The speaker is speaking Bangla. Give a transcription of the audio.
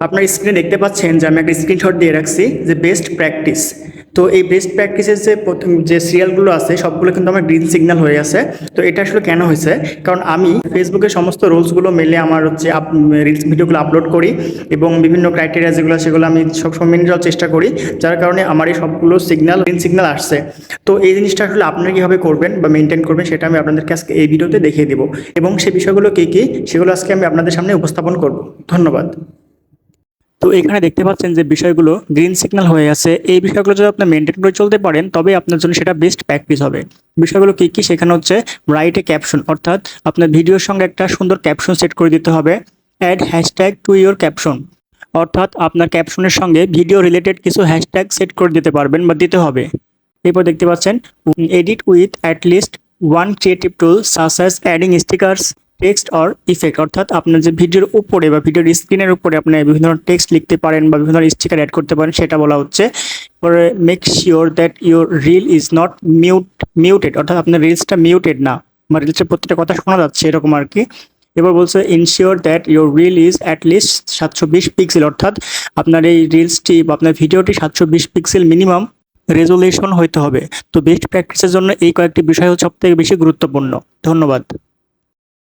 আপনার স্ক্রিনে দেখতে পাচ্ছেন যে আমি একটা স্ক্রিনশট দিয়ে রাখছি যে বেস্ট প্র্যাকটিস তো এই বেস্ট প্র্যাকটিসের যে প্রথম যে সিরিয়ালগুলো আছে, সবগুলো কিন্তু আমার গ্রিন সিগন্যাল হয়ে আছে। তো এটা আসলে কেন হয়েছে? কারণ আমি ফেসবুকে সমস্ত রুলসগুলো মেলে আমার হচ্ছে রিলস ভিডিওগুলো আপলোড করি এবং বিভিন্ন ক্রাইটেরিয়া যেগুলো সেগুলো আমি সবসময় মেনে যাওয়ার চেষ্টা করি, যার কারণে আমার এই সবগুলো সিগন্যাল গ্রিন সিগন্যাল আসছে। তো এই জিনিসটা আসলে আপনারা কীভাবে করবেন বা মেনটেন করবেন সেটা আমি আপনাদেরকে আজকে এই ভিডিওতে দেখিয়ে দেবো। এবং সেই বিষয়গুলো কী কী, সেগুলো আজকে আমি আপনাদের সামনে উপস্থাপন করব। ধন্যবাদ। তো এখানে দেখতে পাচ্ছেন যে বিষয়গুলো গ্রিন সিগন্যাল হয়ে আছে। এই বিষয়গুলো যদি আপনি মেনটেন করে চলতে পারেন, তবে আপনার জন্য সেটা বেস্ট প্র্যাকটিস হবে। বিষয়গুলো কি কি? সেখানে হচ্ছে রাইট এ ক্যাপশন অর্থাৎ আপনার ভিডিওর সঙ্গে একটা সুন্দর ক্যাপশন সেট করে দিতে হবে। Add hashtag to your caption অর্থাৎ আপনার ক্যাপশনের সঙ্গে ভিডিও রিলেটেড কিছু হ্যাশট্যাগ সেট করে দিতে পারবেন বা দিতে হবে। এরপর দেখতে পাচ্ছেন edit with at least one creative tool as adding stickers text or effect অর্থাৎ আপনার যে ভিডিওর উপরে বা ভিডিওর স্ক্রিনের উপরে আপনি বিভিন্ন ধরনের টেক্সট লিখতে পারেন বা বিভিন্ন ধরনের স্টিকার অ্যাড করতে পারেন, সেটা বলা হচ্ছে। পরে make sure that your reel is not mute muted অর্থাৎ আপনার রিলসটা মিউটেড না, বা রিলসের প্রত্যেকটা কথা শোনা যাচ্ছে এরকম আর কি। এবার বলছে ensure that your reel is at least সাতশো বিশ পিক্সেল অর্থাৎ আপনার এই রিলসটি বা আপনার ভিডিওটি সাতশো বিশ পিক্সেল মিনিমাম রেজুলেশন হইতে হবে। তো বেস্ট প্র্যাকটিসের জন্য এই কয়েকটি বিষয় হচ্ছে সব থেকে বেশি গুরুত্বপূর্ণ। ধন্যবাদ।